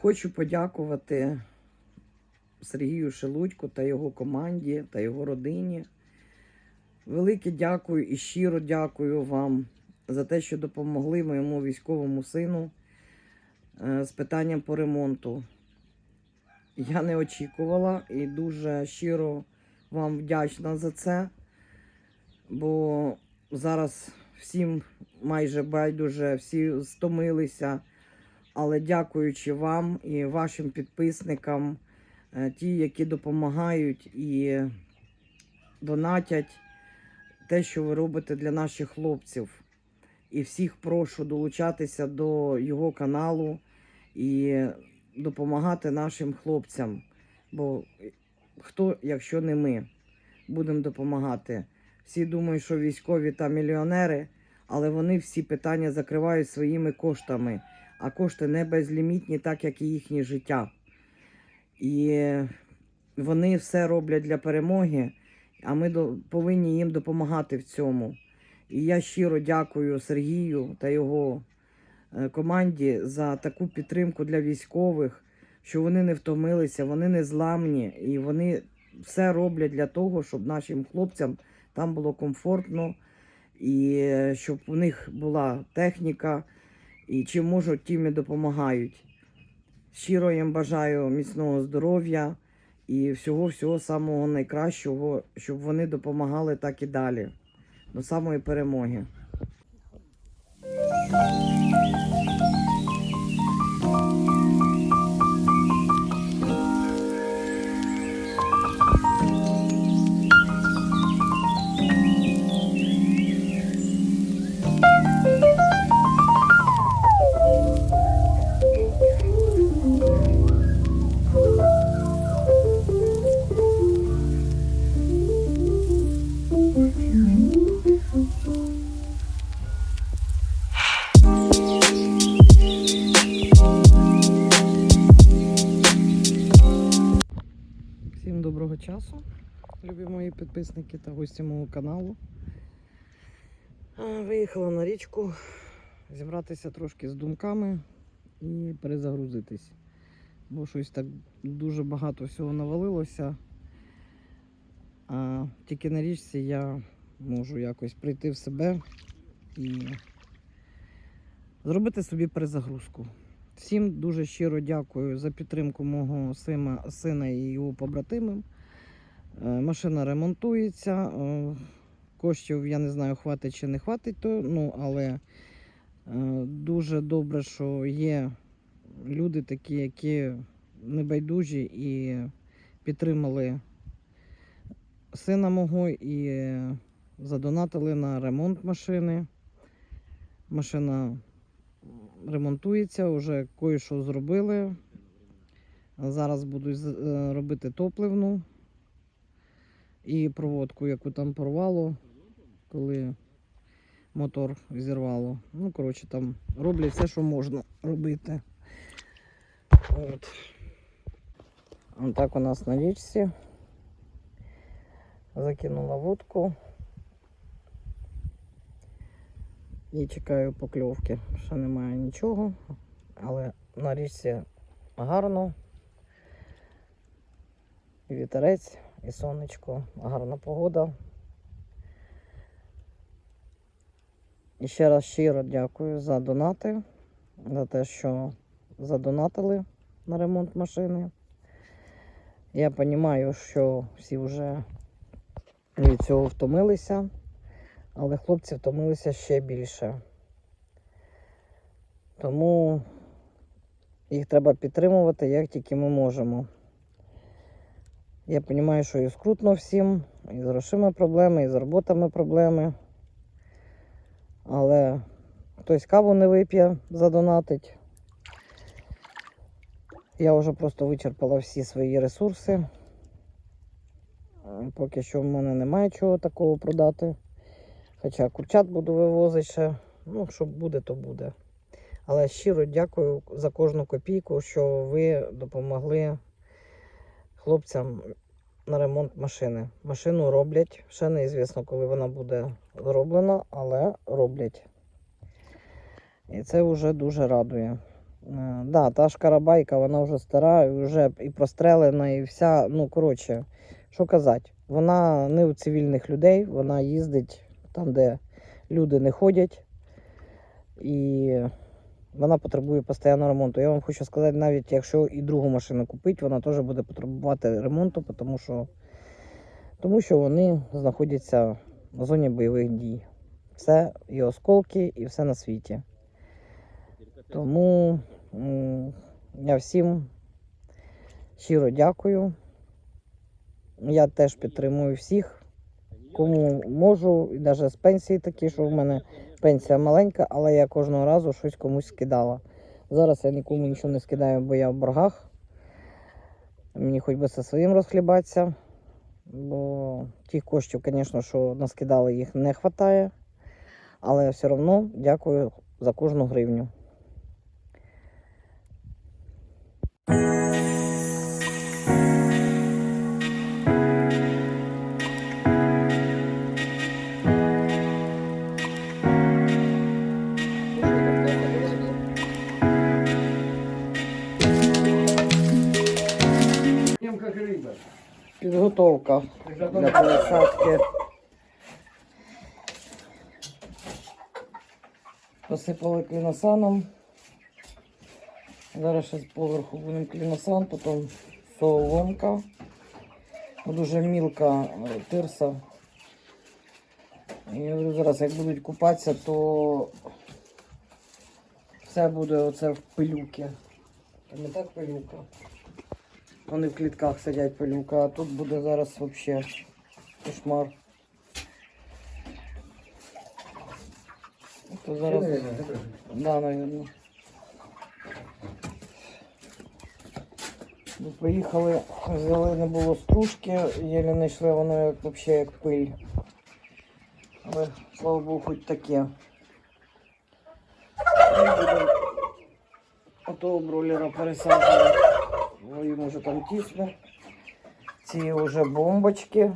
Хочу подякувати Сергію Шелудьку та його команді та його родині. Велике дякую і щиро дякую вам за те, що допомогли моєму військовому сину е, з питанням по ремонту. Я не очікувала і дуже щиро вам вдячна за це, бо зараз всім майже байдуже, всі стомилися. Але дякуючи вам і вашим підписникам, е, ті, які допомагають і донатять те, що ви робите для наших хлопців. І всіх прошу долучатися до його каналу і допомагати нашим хлопцям. Бо хто, якщо не ми, будемо допомагати. Всі думають, що військові та мільйонери, але вони всі питання закривають своїми коштами а кошти не безлімітні, так як і їхнє життя. І вони все роблять для перемоги, а ми повинні їм допомагати в цьому. І я щиро дякую Сергію та його е, команді за таку підтримку для військових, що вони не втомилися, вони не зламні, і вони все роблять для того, щоб нашим хлопцям там було комфортно, і е, щоб у них була техніка, і чим можуть, тим і допомагають. Щиро їм бажаю міцного здоров'я і всього-всього самого найкращого, щоб вони допомагали так і далі. До самої перемоги. Часу, любі мої підписники та гості мого каналу. Виїхала на річку зібратися трошки з думками і перезагрузитись. Бо щось так дуже багато всього навалилося. А тільки на річці я можу якось прийти в себе і зробити собі перезагрузку. Всім дуже щиро дякую за підтримку мого сина, сина і його побратимів. Е, Машина ремонтується. е, Коштів я не знаю, хватить чи не хватить, то, ну, але е, дуже добре, що є люди такі, які небайдужі і підтримали сина мого і задонатили на ремонт машини. Машина ремонтується, вже кое-що зробили. Зараз будуть робити топливну і проводку, яку там порвало, коли мотор зірвало. Ну, коротше, там роблять все, що можна робити. От. Так у нас на річці. Закинула водку. І чекаю покльовки. Ще немає нічого, але на річці гарно. Вітерець, і сонечко, гарна погода. І ще раз щиро дякую за донати, за те, що задонатили на ремонт машини. Я розумію, що всі вже від цього втомилися, але хлопці втомилися ще більше. Тому їх треба підтримувати, як тільки ми можемо. Я розумію, що і скрутно всім, і з грошима проблеми, і з роботами проблеми. Але хтось каву не вип'є, задонатить. Я вже просто вичерпала всі свої ресурси. Поки що в мене немає чого такого продати. Хоча курчат буду вивозити ще. Ну, що буде, то буде. Але щиро дякую за кожну копійку, що ви допомогли хлопцям на ремонт машини. Машину роблять. Ще неізвісно, коли вона буде зроблена, але роблять. І це вже дуже радує. Е, Да, та ж карабайка, вона вже стара, вже і прострелена, і вся. Ну, коротше, що казати, вона не у цивільних людей, вона їздить там, де люди не ходять. І вона потребує постійного ремонту. Я вам хочу сказати, навіть якщо і другу машину купити, вона теж буде потребувати ремонту, тому що, тому що вони знаходяться в зоні бойових дій. Все і осколки, і все на світі. Тому я всім щиро дякую. Я теж підтримую всіх, кому можу, і навіть з пенсії такі, що в мене пенсія маленька, але я кожного разу щось комусь скидала. Зараз я нікому нічого не скидаю, бо я в боргах. Мені хоч би зі своїм розхлібатися, бо тих коштів, звісно, що наскидали, їх не вистачає. Але все одно дякую за кожну гривню. Підготовка для пересадки. Посипали кліносаном. Зараз ще з поверху будемо кліносан, потім соломка. Дуже мілка е, тирса. І зараз як будуть купатися, то все буде оце в пилюки. Та не так пилюка. Вони в клітках сидять пилюка, а тут буде зараз взагалі кошмар. То зараз... Да, наверное. Ми поїхали, взяли, не було стружки, єлі знайшли воно як взагалі як пиль. Але слава Богу, хоч таке. Будемо Отого бройлера пересаджувати. Ну, йому вже там тісно. Ці вже бомбочки.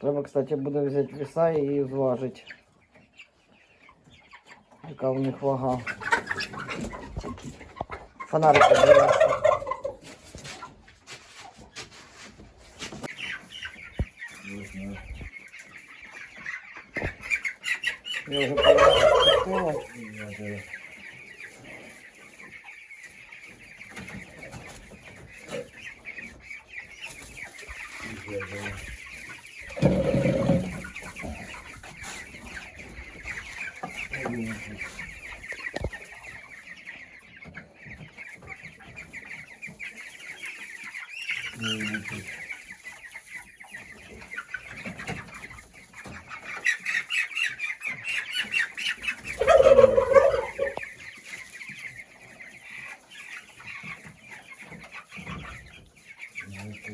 Треба, кстати, буде взяти веса і її зважити. Яка в них вага. Фонарик подивився. 没有，没有，没有。Вже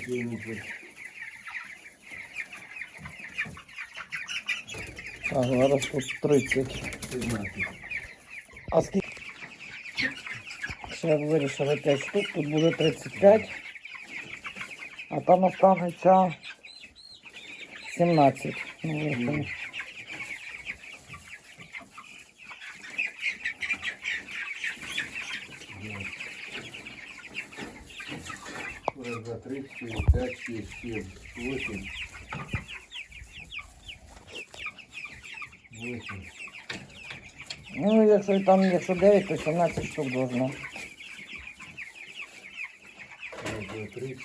перепустила. Так, зараз тут 30. А скільки? Ще вирішили 5 штук, тут буде 35. А там останеться 17. Ну, 7, 8, 8. Ну, якщо там, якщо 9, то 17 штук должно.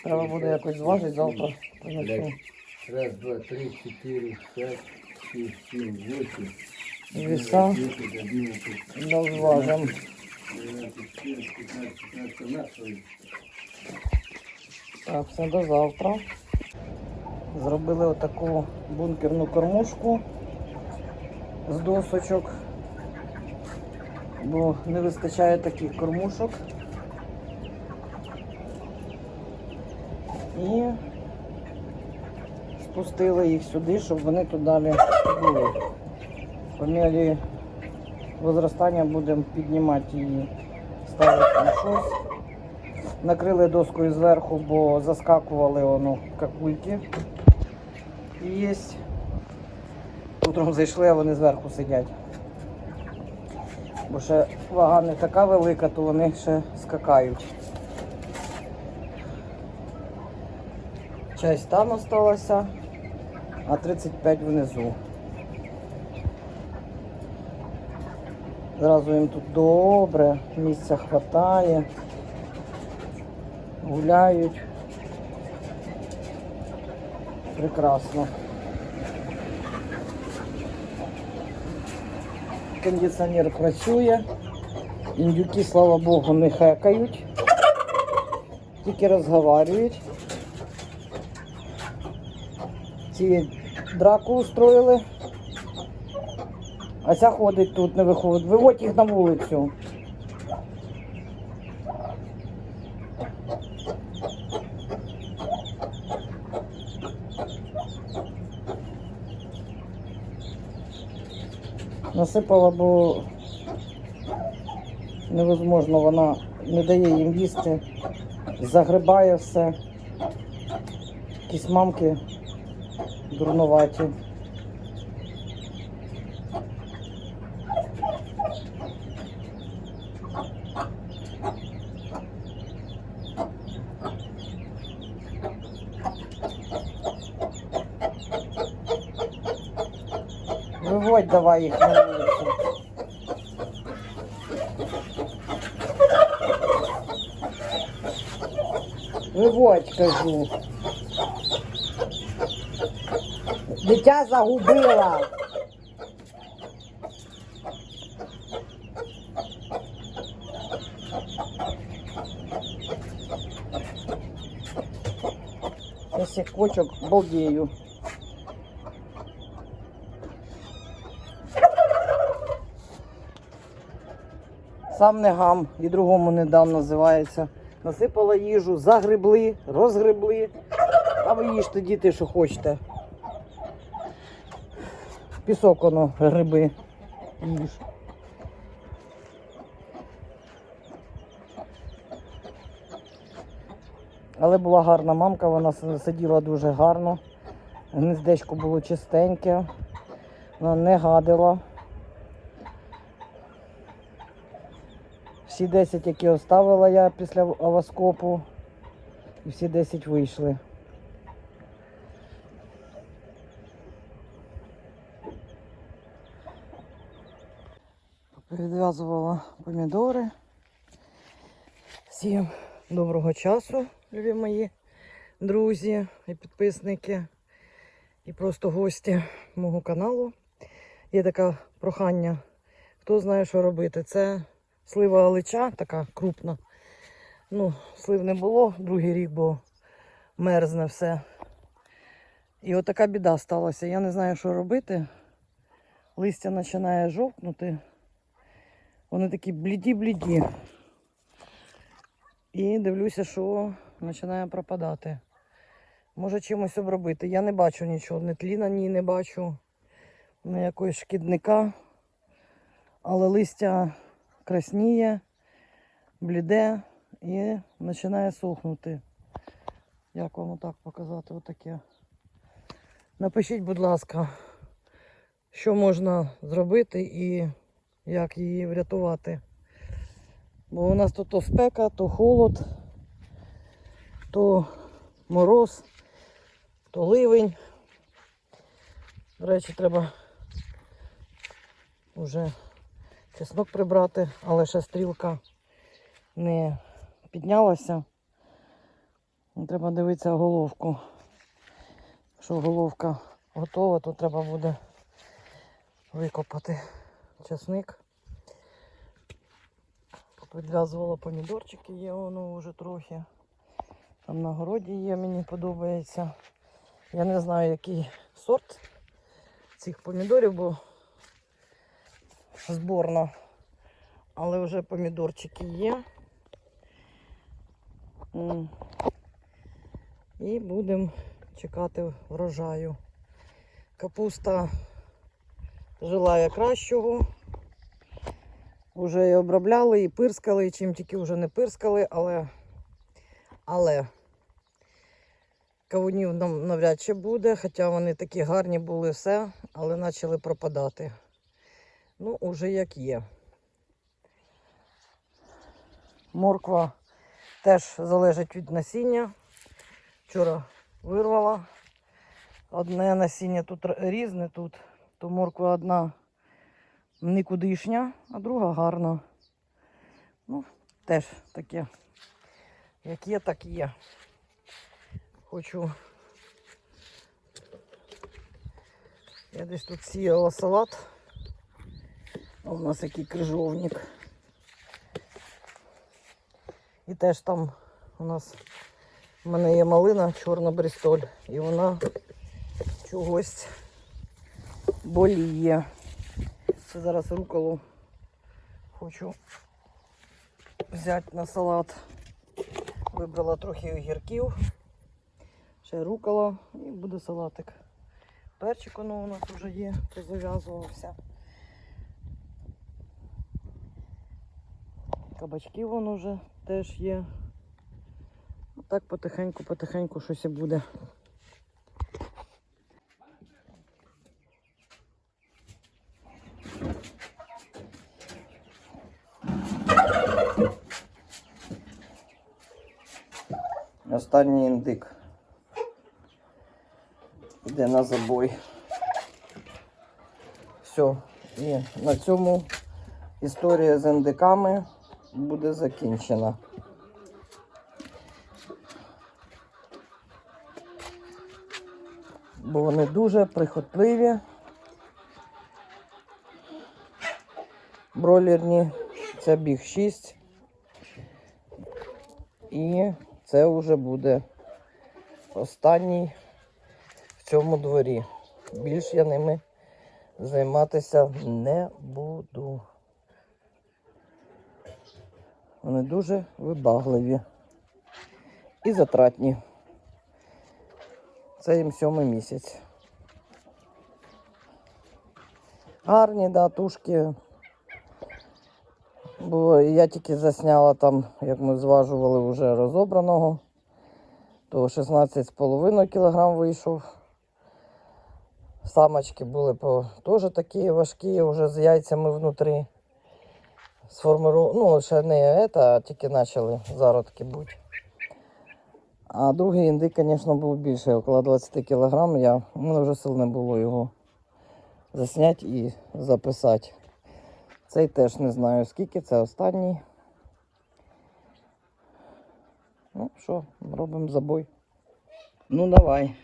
Треба буде якось зважити завтра. Принесу. Раз, два, три, четыре, пять, шесть, семь, восемь. Веса. Да, важим. 12, 14, 15, так, все до завтра. Зробили отаку бункерну кормушку з досочок, бо не вистачає таких кормушок. І спустили їх сюди, щоб вони тут далі були. По мірі возростання будемо піднімати її, ставити там щось. Накрили доскою зверху, бо заскакували воно какульки. Є. Утром зайшли, а вони зверху сидять. Бо ще вага не така велика, то вони ще скакають. Часть там осталася, а 35 внизу. Зразу їм тут добре, місця хватає, гуляють. Прекрасно. Кондиціонер працює. Індюки, слава Богу, не хекають, тільки розговорюють. Ці драку устроїли. А ця ходить тут, не виходить. Виводь їх на вулицю. Насипала, бо невозможно, вона не дає їм їсти, загрибає все. Якісь мамки дурнуваті. Виводь давай їх на вулицю. Виводь, кажу. Дитя загубила. Ось як кочок балдею. Сам не гам і другому не дам називається. Насипала їжу, загребли, розгребли. А ви їжте, діти, що хочете. Пісок воно гриби. Їж. Але була гарна мамка, вона сиділа дуже гарно. Гнездечко було чистеньке, вона не гадила. Всі 10, які оставила я після аваскопу, і всі 10 вийшли. Відв'язувала помідори. Всім доброго часу, любі мої друзі і підписники, і просто гості мого каналу. Є таке прохання, хто знає, що робити. Це слива алича, така крупна. Ну, слив не було другий рік, бо мерзне все. І от така біда сталася. Я не знаю, що робити. Листя починає жовкнути. Вони такі бліді-бліді. І дивлюся, що починає пропадати. Може чимось обробити. Я не бачу нічого, ні тлі на ній не бачу, ні якогось шкідника. Але листя красніє, бліде і починає сухнути. Як вам отак показати? Отаке. Напишіть, будь ласка, що можна зробити і як її врятувати. Бо у нас тут то спека, то холод, то мороз, то ливень. До речі, треба вже чеснок прибрати, але ще стрілка не піднялася. Треба дивитися головку. Якщо головка готова, то треба буде викопати чесник. Тут відв'язувала помідорчики, є воно вже трохи. Там на городі є, мені подобається. Я не знаю, який сорт цих помідорів, бо зборна. Але вже помідорчики є. І будемо чекати врожаю. Капуста желає кращого. Уже і обробляли, і пирскали, і чим тільки вже не пирскали, але Але кавунів нам навряд чи буде, хоча вони такі гарні були все, але почали пропадати. Ну, уже як є. Морква теж залежить від насіння. Вчора вирвала. Одне насіння тут різне тут, то морква одна нікудишня, а друга гарна. Ну, теж таке. Як є, так є. Хочу. Я десь тут сіяла салат. У нас який крижовник. І теж там у нас в мене є малина чорна брістоль. І вона чогось боліє. Це зараз руколу хочу взяти на салат. Вибрала трохи огірків, ще рукола і буде салатик. Перчик воно у нас вже є, позав'язувався. Кабачки воно вже теж є. Так потихеньку-потихеньку щось і буде. Останній індик. Іде на забой. Все. І на цьому історія з індиками буде закінчена. Бо вони дуже прихотливі. Бройлерні. Це біг 6. І це вже буде останній в цьому дворі. Більш я ними займатися не буду. Вони дуже вибагливі і затратні. Це їм сьомий місяць. Гарні, да, тушки. Бо я тільки засняла там, як ми зважували вже розобраного, то 16,5 кг вийшов. Самочки були по теж такі важкі, вже з яйцями внутрі. Сформиру... Ну, ще не це, а тільки почали зародки бути. А другий індик, звісно, був більше, около 20 кг. Я... У мене вже сил не було його засняти і записати. Цей теж не знаю скільки, це останній. Ну що, робимо забой. Ну давай.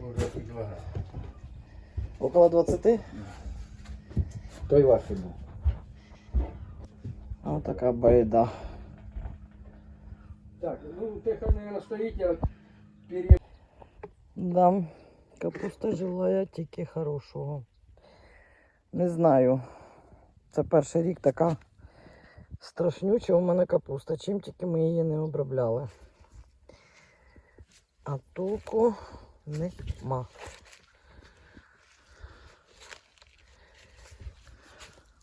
Уже і два. Около 20? Той ваший був. Ось така байда. Так, ну тихо, наверное, стоїть, я пере... Да, капуста желає тільки хорошого. Не знаю. Це перший рік така страшнюча у мене капуста, чим тільки ми її не обробляли. А толку нема.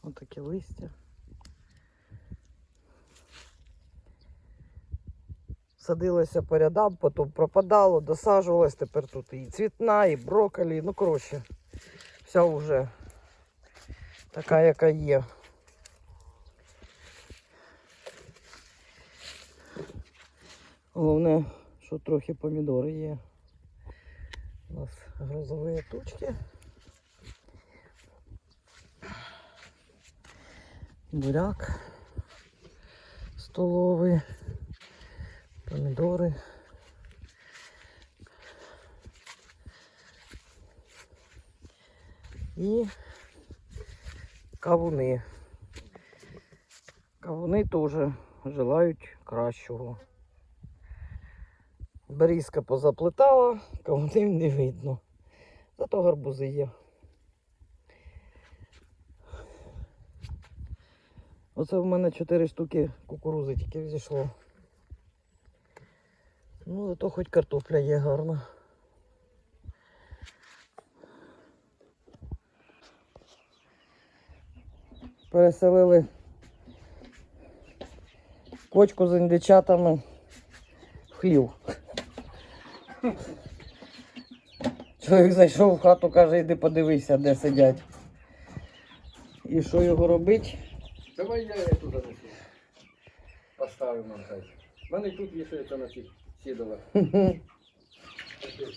Отаке листя. Садилося по рядам, потім пропадало, досаджувалось, тепер тут і цвітна, і брокколі. Ну, коротше, вся вже така, яка є. Головне, що трохи помідори є. У нас грозові тучки. Буряк столовий, помідори. І кавуни. Кавуни теж желають кращого. Берізка позаплетала, кавунів не видно. Зато гарбузи є. Оце в мене 4 штуки кукурузи тільки зійшло. Ну, зато хоч картопля є гарна. Переселили кочку з індичатами в хлів. Чоловік зайшов в хату, каже, йди подивися, де сидять. І що його робить? Давай я эту занесу. Поставим на хай. У мене тут це на цих сідала.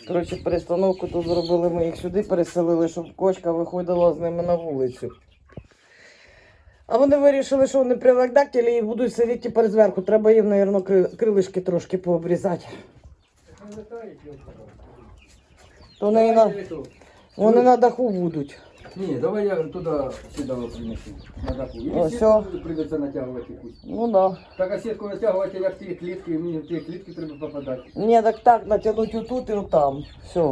Коротше, перестановку тут зробили, ми їх сюди переселили, щоб кочка виходила з ними на вулицю. А вони вирішили, що вони прилагдактілі і будуть сидіти тепер зверху. Треба їм, мабуть, крилишки трошки пообрізати. То вони на, вони на даху будуть. Ні, давай я туди сідало принесу. На даху. І О, сітку всьо. прийдеться натягувати якусь. Ну да. Так а сітку натягувати, як ті клітки, і мені в ті клітки треба попадати. Ні, так так, натягнуть отут і отам. Все.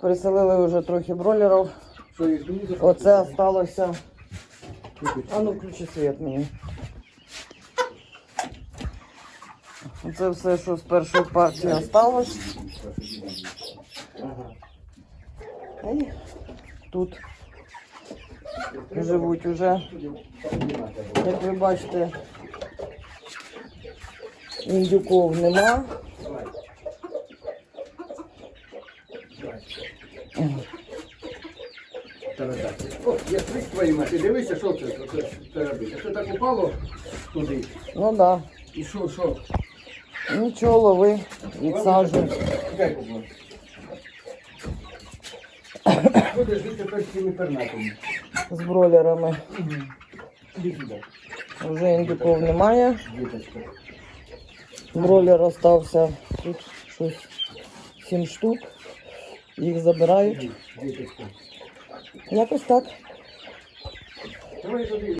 Переселили вже трохи бройлерів. Що їх знизу? Оце осталося. А ну включи світ мені. Це все, що з першої партії осталось. Ага. Тут живуть уже, як ви бачите, індюков нема. О, я свик твої мати, дивися, що це, робить. Це так упало туди. Ну так. Да. І що, що? Нічого, лови, відсаджуй. Будеш жити тепер з цими пернатами. з бройлерами. Іди Вже індюков немає. діточка. Бройлер остався тут щось 7 штук. Їх забирають. Діточка. Якось так. Давай туди.